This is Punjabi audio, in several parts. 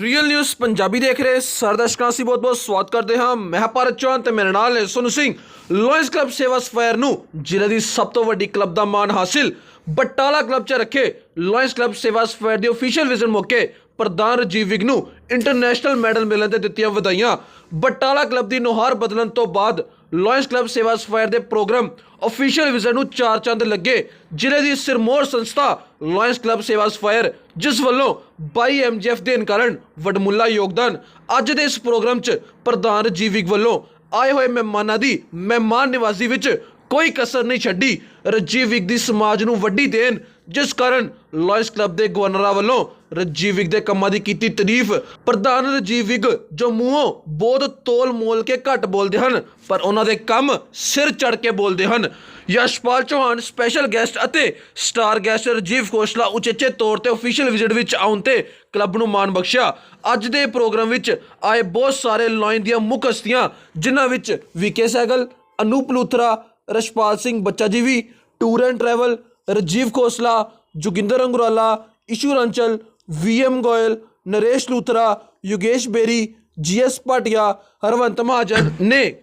ਰੀਅਲ ਨਿਊਜ਼ ਪੰਜਾਬੀ ਦੇਖ ਰਹੇ ਸਾਰੇ ਦਰਸ਼ਕਾਂ ਸੀ ਬਹੁਤ ਬਹੁਤ ਸਵਾਗਤ ਕਰਦੇ ਹਾਂ। ਮੈਂ ਭਾਰਤ ਚੌਹਾਨ ਤੇ ਮੇਰੇ ਨਾਲ ਹੈ Sonu Singh. Lions Club Sewa Sapphire ਨੂੰ ਜ਼ਿਲ੍ਹੇ ਦੀ ਸਭ ਤੋਂ ਵੱਡੀ ਕਲੱਬ ਦਾ ਮਾਣ ਹਾਸਿਲ, ਬਟਾਲਾ ਕਲੱਬ 'ਚ ਰੱਖੇ ਲੋਇਸ ਕਲੱਬ ਸੇਵਾ ਸਫਾਇਰ ਦੇ ਅਫੀਸ਼ੀਅਲ ਵਿਜ਼ਨ ਮੌਕੇ ਪ੍ਰਧਾਨ ਰਜੀਵ ਵਿਗ ਨੂੰ ਇੰਟਰਨੈਸ਼ਨਲ ਮੈਡਲ ਮਿਲਣ ਤੇ ਦਿੱਤੀਆਂ ਵਧਾਈਆਂ। ਬਟਾਲਾ ਕਲੱਬ ਦੀ ਨੁਹਾਰ ਬਦਲਣ ਤੋਂ ਬਾਅਦ ਲਾਇਨਸ ਕਲੱਬ ਸੇਵਾ ਸਫਾਇਰ ਦੇ ਪ੍ਰੋਗਰਾਮ ਅਫੀਸ਼ੀਅਲ ਵਿਜ਼ਨ ਨੂੰ ਚਾਰ ਚੰਦ ਲੱਗੇ, ਜ਼ਿਲ੍ਹੇ ਦੀ ਸਿਰਮੌਰ ਸੰਸਥਾ ਲਾਇਨਸ ਕਲੱਬ ਸੇਵਾ ਸਫਾਇਰ, ਜਿਸ ਵੱਲੋਂ 22 ਐਮਜੀਐਫ ਦੇਣ ਕਾਰਨ ਵਡਮੁੱਲਾ ਯੋਗਦਾਨ, ਅੱਜ ਦੇ ਇਸ ਪ੍ਰੋਗਰਾਮ 'ਚ ਪ੍ਰਧਾਨ ਜੀਵਿਕ ਵੱਲੋਂ ਆਏ ਹੋਏ ਮਹਿਮਾਨਾਂ ਦੀ ਮਹਿਮਾਨ ਨਿਵਾਜ਼ੀ ਵਿੱਚ ਕੋਈ ਕਸਰ ਨਹੀਂ ਛੱਡੀ, ਰਜੀਵ ਵਿਗ ਦੀ ਸਮਾਜ ਨੂੰ ਵੱਡੀ ਦੇਣ, ਜਿਸ ਕਾਰਨ ਲਾਇੰਸ ਕਲੱਬ ਦੇ ਗਵਰਨਰਾਂ ਵੱਲੋਂ ਰਜੀਵ ਵਿਗ ਦੇ ਕੰਮਾਂ ਦੀ ਕੀਤੀ ਤਾਰੀਫ। ਪ੍ਰਧਾਨ ਰਜੀਵ ਵਿਗ ਜੋ ਮੂੰਹੋਂ ਬਹੁਤ ਤੋਲ ਮੋਲ ਕੇ ਘੱਟ ਬੋਲਦੇ ਹਨ, ਪਰ ਉਹਨਾਂ ਦੇ ਕੰਮ ਸਿਰ ਚੜ ਕੇ ਬੋਲਦੇ ਹਨ। ਯਸ਼ਪਾਲ ਚੌਹਾਨ ਸਪੈਸ਼ਲ ਗੈਸਟ ਅਤੇ ਸਟਾਰ ਗੈਸਟ ਰਜੀਵ ਖੋਸਲਾ ਉਚੇਚੇ ਤੌਰ ਤੇ ਅਫੀਸ਼ੀਅਲ ਵਿਜ਼ਿਟ ਵਿੱਚ ਆਉਣ ਤੇ ਕਲੱਬ ਨੂੰ ਮਾਣ ਬਖਸ਼ਿਆ। ਅੱਜ ਦੇ ਪ੍ਰੋਗਰਾਮ ਵਿੱਚ ਆਏ ਬਹੁਤ ਸਾਰੇ ਲਾਈਨ ਦੀਆਂ ਮੁੱਖ ਹਸਤੀਆਂ ਜਿਨ੍ਹਾਂ ਵਿੱਚ ਵਿਕੇ ਸੈਗਲ, ਅਨੂਪ ਲੂਥਰਾ ਰਸ਼ਪਾਲ ਸਿੰਘ ਬੱਚਾ ਜੀ ਵੀ tour and travel Rajiv Khosla, Joginder Angurala, Ishu Ranchal VM Goyal Naresh Luthra Yogesh Beri GS Bhatia Harwant Mahajan ਨੇ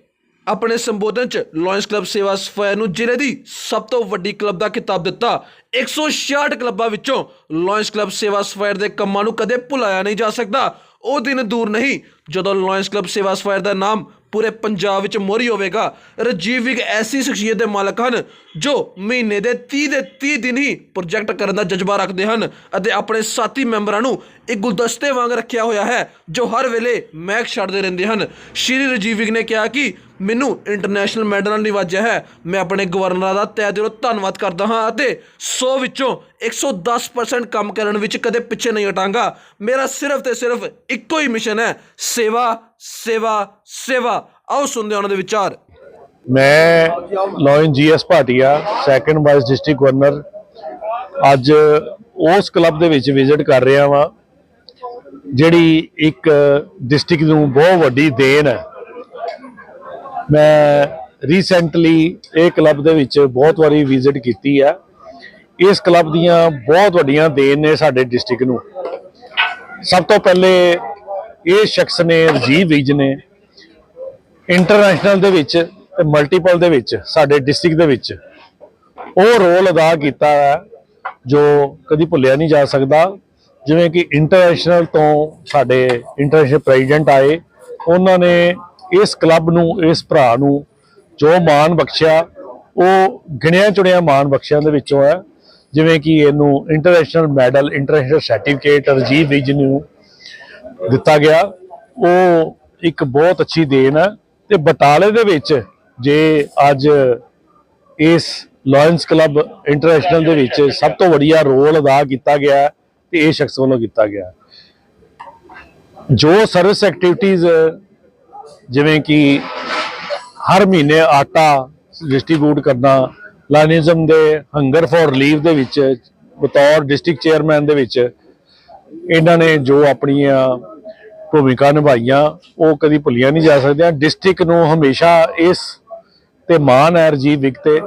ਆਪਣੇ ਸੰਬੋਧਨ ਚ ਲਾਇਨਸ ਕਲੱਬ ਸੇਵਾ ਸਫਾਇਰ ਨੂੰ ਜ਼ਿਲ੍ਹੇ ਦੀ ਸਭ ਤੋਂ ਵੱਡੀ ਕਲੱਬ ਦਾ ਖਿਤਾਬ ਦਿੱਤਾ। 166 ਕਲੱਬਾਂ ਵਿੱਚੋਂ ਲਾਇੰਸ ਕਲੱਬ ਸੇਵਾ ਸਫਾਇਰ ਦੇ ਕੰਮਾਂ ਨੂੰ ਕਦੇ ਭੁਲਾਇਆ ਨਹੀਂ ਜਾ ਸਕਦਾ। ਉਹ ਦਿਨ ਦੂਰ ਨਹੀਂ ਜਦੋਂ ਲਾਇੰਸ ਕਲੱਬ ਸੇਵਾ ਸਫਾਇਰ ਦਾ ਨਾਮ ਪੂਰੇ ਪੰਜਾਬ ਵਿੱਚ ਮੋਰੀ ਹੋਵੇਗਾ। ਰਜੀਵ ਇੱਕ ਐਸੀ ਸ਼ਖਸੀਅਤ ਦੇ ਮਾਲਕ ਹਨ, ਜੋ ਮਹੀਨੇ ਦੇ 30 ਦੇ 30 ਦਿਨ ਹੀ ਪ੍ਰੋਜੈਕਟ ਕਰਨ ਦਾ ਜਜ਼ਬਾ ਰੱਖਦੇ ਹਨ ਅਤੇ ਆਪਣੇ ਸਾਥੀ ਮੈਂਬਰਾਂ ਨੂੰ ਇੱਕ ਗੁਲਦਸਤੇ ਵਾਂਗ ਰੱਖਿਆ ਹੋਇਆ ਹੈ, ਜੋ ਹਰ ਵੇਲੇ ਮਹਿਕ ਛੱਡਦੇ ਰਹਿੰਦੇ ਹਨ। ਸ਼੍ਰੀ ਰਜੀਵ ਨੇ ਕਿਹਾ ਕਿ ਮੈਨੂੰ ਇੰਟਰਨੈਸ਼ਨਲ ਮੈਡਲ ਨਾਲ ਨਿਵਾਜਿਆ ਹੈ। ਮੈਂ ਆਪਣੇ ਗਵਰਨਰਾਂ ਦਾ ਤਹਿ ਦਿਲੋਂ ਧੰਨਵਾਦ ਕਰਦਾ ਹਾਂ ਅਤੇ 100 ਵਿੱਚੋਂ 110% ਕੰਮ ਕਰਨ ਵਿੱਚ ਕਦੇ ਪਿੱਛੇ ਨਹੀਂ ਹਟਾਂਗਾ। ਮੇਰਾ ਸਿਰਫ ਤੇ ਸਿਰਫ ਇੱਕੋ ਹੀ ਮਿਸ਼ਨ ਹੈ, ਸੇਵਾ ਸੇਵਾ ਸੇਵਾ। ਆਓ ਸੁਣਦੇ ਹਾਂ ਉਹਨਾਂ ਦੇ ਵਿਚਾਰ। ਮੈਂ lion GS Bhatia second vice district governor ਅੱਜ ਉਸ ਕਲੱਬ ਦੇ ਵਿੱਚ ਵਿਜ਼ਿਟ ਕਰ ਰਿਹਾ ਵਾਂ। ਜਿਹੜੀ ਇੱਕ ਡਿਸਟ੍ਰਿਕਟ ਨੂੰ ਬਹੁਤ ਵੱਡੀ ਦੇਣ ਹੈ। ਮੈਂ ਰੀਸੈਂਟਲੀ ਇਹ ਕਲੱਬ ਦੇ ਵਿੱਚ ਬਹੁਤ ਵਾਰੀ ਵਿਜ਼ਿਟ ਕੀਤੀ ਹੈ। ਇਸ ਕਲੱਬ ਦੀਆਂ ਬਹੁਤ ਵੱਡੀਆਂ ਦੇਣ ਨੇ ਸਾਡੇ ਡਿਸਟ੍ਰਿਕਟ ਨੂੰ। ਸਭ ਤੋਂ ਪਹਿਲੇ ਇਹ ਸ਼ਖਸ ਨੇ ਰਜੀਵ ਵਿਜ ਨੇ। ਇੰਟਰਨੈਸ਼ਨਲ ਦੇ ਵਿੱਚ ਤੇ ਮਲਟੀਪਲ ਦੇ ਵਿੱਚ, ਸਾਡੇ ਡਿਸਟ੍ਰਿਕਟ ਦੇ ਵਿੱਚ। ਉਹ ਰੋਲ ਅਦਾ ਕੀਤਾ ਹੈ ਜੋ ਕਦੀ ਭੁੱਲਿਆ ਨਹੀਂ ਜਾ ਸਕਦਾ। ਜਿਵੇਂ ਕਿ ਇੰਟਰਨੈਸ਼ਨਲ ਤੋਂ ਸਾਡੇ ਇੰਟਰਨੈਸ਼ਨਲ ਪ੍ਰੈਜ਼ੀਡੈਂਟ ਆਏ, ਉਹਨਾਂ ਨੇ ਇਸ ਕਲੱਬ ਨੂੰ, ਇਸ ਭਰਾ ਨੂੰ ਜੋ ਮਾਣ ਬਖਸ਼ਿਆ, ਉਹ ਗਿਣਿਆ ਚੁਣਿਆ ਮਾਣ ਬਖਸ਼ਿਆਂ ਦੇ ਵਿੱਚੋਂ ਹੈ। ਜਿਵੇਂ ਕਿ ਇਹਨੂੰ international medal international certificate Rajiv Vij ਨੂੰ ਦਿੱਤਾ ਗਿਆ। ਉਹ ਇੱਕ ਬਹੁਤ ਅੱਛੀ ਦੇਣ ਹੈ। ਤੇ ਬਟਾਲੇ ਦੇ ਵਿੱਚ ਜੇ ਅੱਜ ਇਸ ਲਾਇਨਸ ਕਲੱਬ ਇੰਟਰਨੈਸ਼ਨਲ ਦੇ ਵਿੱਚ ਸਭ ਤੋਂ ਵਧੀਆ ਰੋਲ ਅਦਾ ਕੀਤਾ ਗਿਆ ਤੇ ਇਹ ਸ਼ਖਸ ਵੱਲੋਂ ਕੀਤਾ ਗਿਆ। ਜੋ ਸਰਵਿਸ ਐਕਟੀਵਿਟੀਜ਼ ਜਿਵੇਂ ਕਿ ਹਰ ਮਹੀਨੇ ਆਟਾ ਡਿਸਟ੍ਰੀਬਿਊਟ ਕਰਨਾ ਲਾਇਨਿਜ਼ਮ ਦੇ ਹੰਗਰ ਫॉर ਰਿਲੀਫ ਦੇ ਵਿੱਚ, ਬਤੌਰ ਡਿਸਟ੍ਰਿਕਟ ਚੇਅਰਮੈਨ ਦੇ ਵਿੱਚ, ਇਹਨਾਂ ਨੇ ਜੋ ਆਪਣੀਆਂ ਭੂਮਿਕਾ ਨਿਭਾਈਆਂ, ਉਹ ਕਦੀ ਭੁੱਲੀਆਂ ਨਹੀਂ ਜਾ ਸਕਦੀਆਂ। ਡਿਸਟ੍ਰਿਕਟ ਨੂੰ ਹਮੇਸ਼ਾ ਇਸ ਤੇ ਮਾਣ ਹੈ, ਰਜੀਵ ਵਿਕ ਤੇ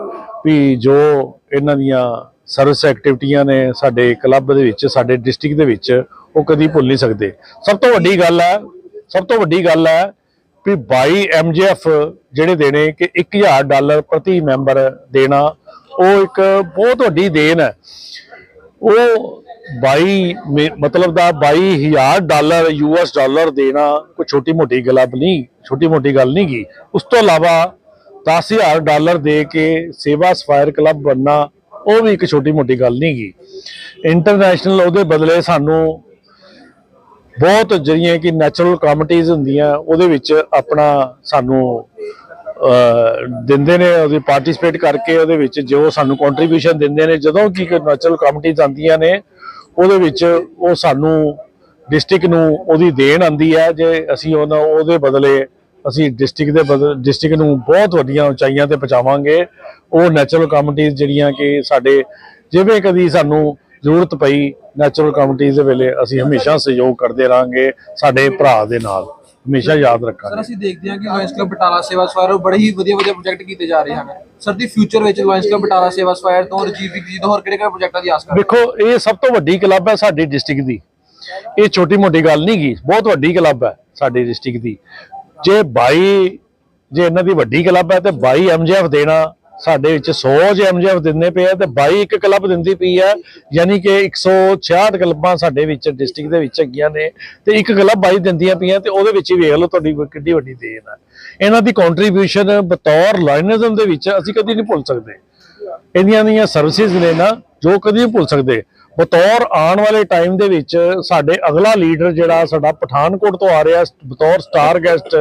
ਵੀ ਜੋ ਇਹਨਾਂ ਦੀਆਂ ਸਰਵਿਸ ਐਕਟੀਵਿਟੀਆਂ ਨੇ ਸਾਡੇ ਕਲੱਬ ਦੇ ਵਿੱਚ, ਸਾਡੇ ਡਿਸਟ੍ਰਿਕਟ ਦੇ ਵਿੱਚ, ਉਹ ਕਦੀ ਭੁੱਲ ਨਹੀਂ ਸਕਦੇ। ਸਭ ਤੋਂ ਵੱਡੀ ਗੱਲ ਹੈ, ਸਭ ਤੋਂ ਵੱਡੀ ਗੱਲ ਹੈ ਵੀ 22 ਐਮਜੀਐਫ ਜਿਹੜੇ ਦੇਣੇ ਕਿ 1000 ਡਾਲਰ ਪ੍ਰਤੀ ਮੈਂਬਰ ਦੇਣਾ, ਉਹ ਇੱਕ ਬਹੁਤ ਵੱਡੀ ਦੇਣ ਹੈ। ਉਹ 22 ਮੇ- ਮਤਲਬ ਦਾ 22000 ਡਾਲਰ ਯੂਐਸ ਡਾਲਰ ਦੇਣਾ ਕੋਈ ਛੋਟੀ ਮੋਟੀ ਗੱਲ ਨਹੀਂ ਛੋਟੀ ਮੋਟੀ ਗੱਲ ਨਹੀਂ ਗੀ। ਉਸ ਤੋਂ ਇਲਾਵਾ 10000 ਡਾਲਰ ਦੇ ਕੇ ਸੇਵਾ ਸਫਾਇਰ ਕਲੱਬ ਬਣਨਾ ਉਹ ਵੀ ਇੱਕ ਛੋਟੀ ਮੋਟੀ ਗੱਲ ਨਹੀਂ ਗੀ। ਇੰਟਰਨੈਸ਼ਨਲ ਉਹਦੇ ਬਦਲੇ ਸਾਨੂੰ ਬਹੁਤ ਜਿਹੜੀਆਂ ਕਿ ਨੈਚੁਰਲ ਕਮਿਟੀਜ਼ ਹੁੰਦੀਆਂ, ਉਹਦੇ ਵਿੱਚ ਆਪਣਾ ਸਾਨੂੰ ਦਿੰਦੇ ਨੇ, ਉਹਦੇ ਪਾਰਟਿਸਿਪੇਟ ਕਰਕੇ ਉਹਦੇ ਵਿੱਚ ਜੋ ਸਾਨੂੰ ਕੰਟਰੀਬਿਊਸ਼ਨ ਦਿੰਦੇ ਨੇ, ਜਦੋਂ ਕਿ ਨੈਚੁਰਲ ਕਮਿਟੀਜ਼ ਆਉਂਦੀਆਂ ਨੇ, ਉਹਦੇ ਵਿੱਚ ਉਹ ਸਾਨੂੰ ਡਿਸਟ੍ਰਿਕਟ ਨੂੰ ਉਹਦੀ ਦੇਣ ਆਂਦੀ ਹੈ, ਜੇ ਅਸੀਂ ਉਹਨਾਂ ਉਹਦੇ ਬਦਲੇ ਅਸੀਂ ਡਿਸਟ੍ਰਿਕਟ ਦੇ ਡਿਸਟ੍ਰਿਕਟ ਨੂੰ ਬਹੁਤ ਵੱਡੀਆਂ ਉਚਾਈਆਂ ਤੇ ਪਹੁੰਚਾਵਾਂਗੇ। ਉਹ ਨੈਚੁਰਲ ਕਮਿਟੀਜ਼ ਜਿਹੜੀਆਂ ਕਿ ਸਾਡੇ ਜਿਵੇਂ ਕਦੀ ਸਾਨੂੰ ਜ਼ਰੂਰਤ ਪਈ ਨੈਚੁਰਲ ਕਮਿਟੀਜ਼ ਦੇ ਵੇਲੇ ਅਸੀਂ ਹਮੇਸ਼ਾ ਸਹਿਯੋਗ ਕਰਦੇ ਰਹਾਂਗੇ ਸਾਡੇ ਭਰਾ ਦੇ ਨਾਲ। ਹਮੇਸ਼ਾ ਯਾਦ ਸਰ ਰੱਖਾਂਗੇ ਅਸੀਂ ਦੇਖਦੇ ਹਾਂ ਕਿ lions Club Batala Sewa Sapphire ਤੋਂ ਬੜੇ ਹੀ ਵਧੀਆ ਵਧੀਆ ਪ੍ਰੋਜੈਕਟ ਕੀਤੇ ਜਾ ਰਹੇ ਹਨ। ਸਰ ਦੀ ਫਿਊਚਰ ਵਿੱਚ Lions Club Batala Sewa Sapphire ਤੋਂ ਰਜੀਵ ਜੀ ਤੋਂ ਹੋਰ ਕਿਹੜੇ ਕਿਹੜੇ ਪ੍ਰੋਜੈਕਟਾਂ ਦੀ ਆਸ ਕਰਦੇ ਵੇਖੋ ਇਹ ਸਭ ਤੋਂ ਵੱਡੀ ਕਲੱਬ ਹੈ ਸਾਡੀ ਡਿਸਟ੍ਰਿਕਟ ਦੀ। ਇਹ ਛੋਟੀ ਮੋਟੀ ਗੱਲ ਨਹੀਂ ਗੀ ਬਹੁਤ ਵੱਡੀ ਕਲੱਬ ਹੈ ਸਾਡੀ ਡਿਸਟ੍ਰਿਕਟ ਦੀ। ਜੇ 22 ਜੇ ਇਹਨਾਂ ਦੀ ਵੱਡੀ ਕਲੱਬ ਹੈ ਤੇ 22 ਐਮਜੀਐਫ ਦੇਣਾ। ਸਾਡੇ ਵਿੱਚ 100 ਜੇ ਐਮਜੀਐਫ ਦਿੰਦੇ ਪਏ ਆ ਤੇ 22 ਇੱਕ ਕਲੱਬ ਦਿੰਦੀ ਪਈ ਆ। ਯਾਨੀ ਕਿ 166 ਕਲੱਬਾਂ ਸਾਡੇ ਵਿੱਚ, ਡਿਸਟ੍ਰਿਕਟ ਦੇ ਵਿੱਚ ਹੈਗੀਆਂ ਨੇ। ਤੇ ਇੱਕ ਕਲੱਬ 22 ਦਿੰਦੀਆਂ ਪਈਆਂ ਤੇ ਉਹਦੇ ਵਿੱਚ ਹੀ ਵੇਖ ਲਓ ਤੁਹਾਡੀ ਕਿੱਡੀ ਵੱਡੀ ਦੇਣ ਹੈ ਇਹਨਾਂ ਦੀ ਕੰਟਰੀਬਿਊਸ਼ਨ ਬਤੌਰ ਲਾਇਨਿਜ਼ਮ ਦੇ ਵਿੱਚ ਅਸੀਂ ਕਦੀ ਨਹੀਂ ਭੁੱਲ ਸਕਦੇ। ਇਹਦੀਆਂ ਦੀਆਂ ਸਰਵਿਸਿਜ਼ ਨੇ ਨਾ ਜੋ ਕਦੀ ਨਹੀਂ ਭੁੱਲ ਸਕਦੇ। ਬਤੌਰ ਆਉਣ ਵਾਲੇ ਟਾਈਮ ਦੇ ਵਿੱਚ ਸਾਡੇ ਅਗਲਾ ਲੀਡਰ ਜਿਹੜਾ ਸਾਡਾ ਪਠਾਨਕੋਟ ਤੋਂ ਆ ਰਿਹਾ, ਬਤੌਰ ਸਟਾਰ ਗੈਸਟ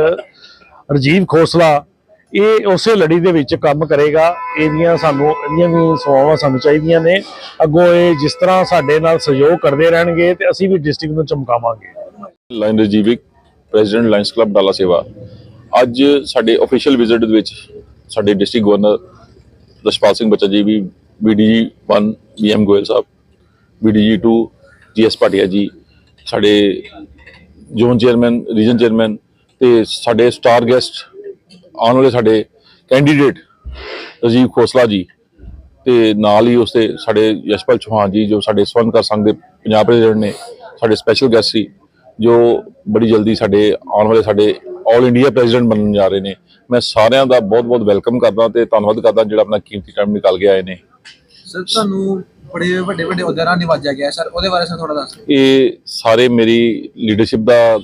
ਰਜੀਵ ਖੋਸਲਾ, ਇਹ ਉਸੇ ਲੜੀ ਦੇ ਵਿੱਚ ਕੰਮ ਕਰੇਗਾ। ਇਹਦੀਆਂ ਸਾਨੂੰ, ਇਹਦੀਆਂ ਵੀ ਸੇਵਾਵਾਂ ਸਾਨੂੰ ਚਾਹੀਦੀਆਂ ਨੇ। ਅੱਗੋਂ ਇਹ ਜਿਸ ਤਰ੍ਹਾਂ ਸਾਡੇ ਨਾਲ ਸਹਿਯੋਗ ਕਰਦੇ ਰਹਿਣਗੇ ਤੇ ਅਸੀਂ ਵੀ ਡਿਸਟ੍ਰਿਕਟ ਨੂੰ ਚਮਕਾਵਾਂਗੇ। ਲਾਈਨ ਰਜੀਵਿਕ ਪ੍ਰੈਜ਼ੀਡੈਂਟ ਲਾਇਨਸ ਕਲੱਬ ਡਾਲਾ ਸੇਵਾ। ਅੱਜ ਸਾਡੇ ਅਫੀਸ਼ੀਅਲ ਵਿਜ਼ਿਟ ਦੇ ਵਿੱਚ ਸਾਡੇ ਡਿਸਟ੍ਰਿਕਟ ਗਵਰਨਰ ਰਸ਼ਪਾਲ ਸਿੰਘ ਬੱਚਾ ਜੀ ਵੀ BDG 1 BM Goyal Sahib BDG 2 GS Patia ji ਸਾਡੇ ਜ਼ੋਨ ਚੇਅਰਮੈਨ ਰੀਜਨ ਚੇਅਰਮੈਨ ਤੇ ਸਾਡੇ ਸਟਾਰ ਗੈਸਟ ਆਉਣ ਵਾਲੇ ਸਾਡੇ ਕੈਂਡੀਡੇਟ ਰਾਜੀਵ ਖੋਸਲਾ ਜੀ ਤੇ ਨਾਲ ਹੀ ਉਸਦੇ ਸਾਡੇ ਯਸ਼ਪਾਲ ਚੌਹਾਨ ਜੀ, ਜੋ ਸਾਡੇ ਸਵਰਨਕਰ ਸੰਘ ਦੇ ਪੰਜਾਬ ਪ੍ਰੈਜ਼ੀਡੈਂਟ ਨੇ, ਸਾਡੇ ਸਪੈਸ਼ਲ ਗੈਸਟ ਸੀ, ਜੋ ਬੜੀ ਜਲਦੀ ਸਾਡੇ ਆਉਣ ਵਾਲੇ ਸਾਡੇ ਆਲ ਇੰਡੀਆ ਪ੍ਰੈਜ਼ੀਡੈਂਟ ਬਣਨ ਜਾ ਰਹੇ ਨੇ। ਮੈਂ ਸਾਰਿਆਂ ਦਾ ਬਹੁਤ-ਬਹੁਤ ਵੈਲਕਮ ਕਰਦਾ ਤੇ ਧੰਨਵਾਦ ਕਰਦਾ ਜਿਹੜਾ ਆਪਣਾ ਕੀਮਤੀ ਟਾਈਮ ਨਿਕਾਲ ਕੇ ਆਏ ਨੇ। ਸਰ, ਤੁਹਾਨੂੰ ਬੜੇ ਵੱਡੇ ਵੱਡੇ ਅਹੁਦਿਆਂ ਨਾਲ ਨਿਵਾਜਿਆ ਗਿਆ ਸਰ ਉਹਦੇ ਬਾਰੇ ਸਰ ਥੋੜਾ ਦੱਸ ਦਿਓ। ਇਹ ਸਾਰੇ ਮੇਰੀ ਲੀਡਰਸ਼ਿਪ ਦਾ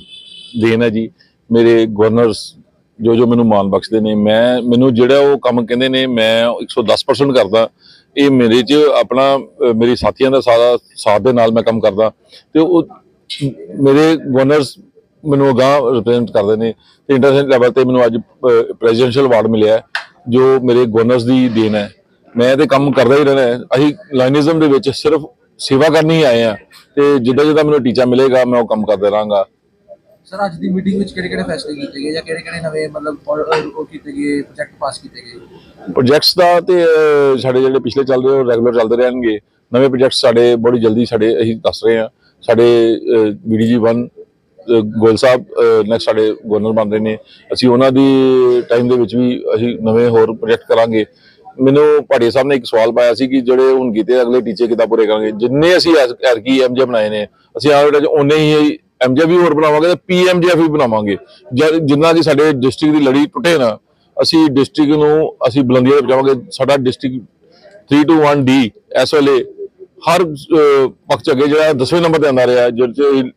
ਦੇਣ ਹੈ ਜੀ। ਮੇਰੇ ਗਵਰਨਰਸ ਜੋ ਜੋ ਮੈਨੂੰ ਮਾਣ ਬਖਸ਼ਦੇ ਨੇ ਮੈਂ ਮੈਨੂੰ ਜਿਹੜਾ ਉਹ ਕੰਮ ਕਹਿੰਦੇ ਨੇ ਮੈਂ 110% ਕਰਦਾ। ਇਹ ਮੇਰੇ 'ਚ ਆਪਣਾ ਅਹ, ਮੇਰੀ ਸਾਥੀਆਂ ਦਾ ਸਾਰਾ ਸਾਥ ਦੇ ਨਾਲ ਮੈਂ ਕੰਮ ਕਰਦਾ। ਤੇ ਉਹ ਮੇਰੇ ਗਵਰਨਰਸ ਮੈਨੂੰ ਅਗਾਂਹ ਰਿਪਰੈਜ਼ੈਂਟ ਕਰਦੇ ਨੇ। ਤੇ ਇੰਟਰਨੈਸ਼ਨਲ ਲੈਵਲ ਤੇ ਮੈਨੂੰ ਅੱਜ ਪ੍ਰੈਜ਼ੀਡੈਂਸ਼ੀਅਲ ਅਵਾਰਡ ਮਿਲਿਆ ਜੋ ਮੇਰੇ ਗਵਰਨਰਸ ਦੀ ਦੇਣ ਹੈ। ਮੈਂ ਤੇ ਕੰਮ ਕਰਦਾ ਹੀ ਰਹਿਣਾ ਅਸੀਂ ਲਾਈਨਿਜ਼ਮ ਦੇ ਵਿੱਚ ਸਿਰਫ ਸੇਵਾ ਕਰਨੀ ਹੀ ਆਏ ਆ ਤੇ ਜਿੱਦਾਂ ਜਿੱਦਾਂ ਮੈਨੂੰ ਟੀਚਾ ਮਿਲੇਗਾ ਮੈਂ ਉਹ ਕੰਮ ਕਰਦਾ ਰਹਾਂਗਾ। ਸਰ ਅੱਜ ਦੀ ਮੀਟਿੰਗ ਵਿੱਚ ਕਿਹੜੇ ਕਿਹੜੇ ਫੈਸਲੇ ਕੀਤੇ ਗਏ ਜਾਂ ਕਿਹੜੇ ਕਿਹੜੇ ਨਵੇਂ ਮਤਲਬ ਉਹ ਕੀਤੇ ਗਏ ਪ੍ਰੋਜੈਕਟ ਪਾਸ ਕੀਤੇ ਗਏ? ਪ੍ਰੋਜੈਕਟਸ ਦਾ ਤੇ ਸਾਡੇ ਜਿਹੜੇ ਪਿਛਲੇ ਚੱਲ ਰਹੇ ਉਹ ਰੈਗੂਲਰ ਚੱਲਦੇ ਰਹਿਣਗੇ। ਨਵੇਂ ਪ੍ਰੋਜੈਕਟਸ ਸਾਡੇ ਬੜੀ ਜਲਦੀ ਸਾਡੇ ਅਸੀਂ ਦੱਸ ਰਹੇ ਹਾਂ। ਸਾਡੇ ਬੀਡੀਜੀ 1 ਗੋਲ ਸਾਹਿਬ ਨੈਕਸਟ ਸਾਡੇ ਗਵਰਨਰ ਬਣ ਰਹੇ ਨੇ। ਅਸੀਂ ਉਹਨਾਂ ਦੀ ਟਾਈਮ ਦੇ ਵਿੱਚ ਵੀ ਅਸੀਂ ਨਵੇਂ ਹੋਰ ਪ੍ਰੋਜੈਕਟ ਕਰਾਂਗੇ। ਮੈਨੂੰ ਭਾਟੀਆ ਸਾਹਿਬ ਨੇ ਇੱਕ ਸਵਾਲ ਪਾਇਆ ਸੀ ਕਿ ਜਿਹੜੇ ਹੁਣ ਕੀਤੇ ਅਗਲੇ ਟੀਚੇ ਕਿੱਦਾਂ ਪੂਰੇ ਕਰਾਂਗੇ? ਜਿੰਨੇ ਅਸੀਂ ਐਰਕੀ ਐਮਜੇ ਬਣਾਏ ਨੇ, ਅਸੀਂ ਆਹ ਜਿਹੜੇ ਉਹਨੇ ਹੀ ਐਮਜੇ ਵੀ ਹੋਰ ਬਣਾਵਾਂਗੇ ਤੇ ਪੀਐਮਜੇ ਵੀ ਬਣਾਵਾਂਗੇ। ਜਿੰਨਾ ਜੀ ਸਾਡੇ ਡਿਸਟ੍ਰਿਕਟ ਦੀ ਲੜੀ ਟੁੱਟੇ ਨਾ, ਅਸੀਂ ਡਿਸਟ੍ਰਿਕਟ ਨੂੰ ਅਸੀਂ ਬੁਲੰਦੀਆਂ ਤੇ ਪਹੁੰਚਾਵਾਂਗੇ। ਸਾਡਾ ਡਿਸਟ੍ਰਿਕਟ 3 ਟੂ 1 ਡੀ ਇਸ ਵੇਲੇ ਹਰ ਪੱਖ ਚ ਅੱਗੇ ਜਿਹੜਾ 10ਵੇਂ ਨੰਬਰ ਤੇ ਆਉਂਦਾ ਰਿਹਾ, ਜਿਹਦੇ ਚ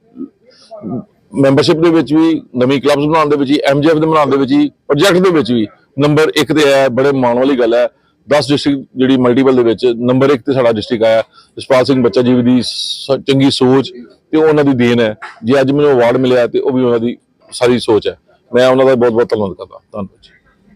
ਮੈਂਬਰਸ਼ਿਪ ਦੇ ਵਿੱਚ ਵੀ, ਨਵੀਂ ਕਲੱਬਸ ਬਣਾਉਣ ਦੇ ਵਿੱਚ ਵੀ ਐਮਜੀਐਫ ਦੇ ਬਣਾਉਣ ਦੇ ਵਿੱਚ ਹੀ ਪ੍ਰੋਜੈਕਟ ਦੇ ਵਿੱਚ ਵੀ ਨੰਬਰ 1 ਤੇ ਆਇਆ ਬੜੇ ਮਾਣ ਵਾਲੀ ਗੱਲ ਹੈ। 10 ਡਿਸਟ੍ਰਿਕਟ ਜਿਹੜੀ ਮਲਟੀਪਲ ਦੇ ਵਿੱਚ ਨੰਬਰ 1 ਤੇ ਸਾਡਾ ਡਿਸਟ੍ਰਿਕਟ ਆਇਆ, ਜਸਪਾਲ ਸਿੰਘ ਬੱਚਾ ਜੀ ਦੀ ਸ- ਚੰਗੀ ਸੋਚ ਤੇ ਉਹਨਾਂ ਦੀ ਦੇਣ ਹੈ। ਜੇ ਅੱਜ ਮੈਨੂੰ ਅਵਾਰਡ ਮਿਲਿਆ ਤੇ ਉਹ ਵੀ ਉਹਨਾਂ ਦੀ ਸਾਰੀ ਸੋਚ ਹੈ। ਮੈਂ ਉਹਨਾਂ ਦਾ ਬਹੁਤ ਬਹੁਤ ਧੰਨਵਾਦ ਕਰਦਾ। ਧੰਨਵਾਦ ਜੀ।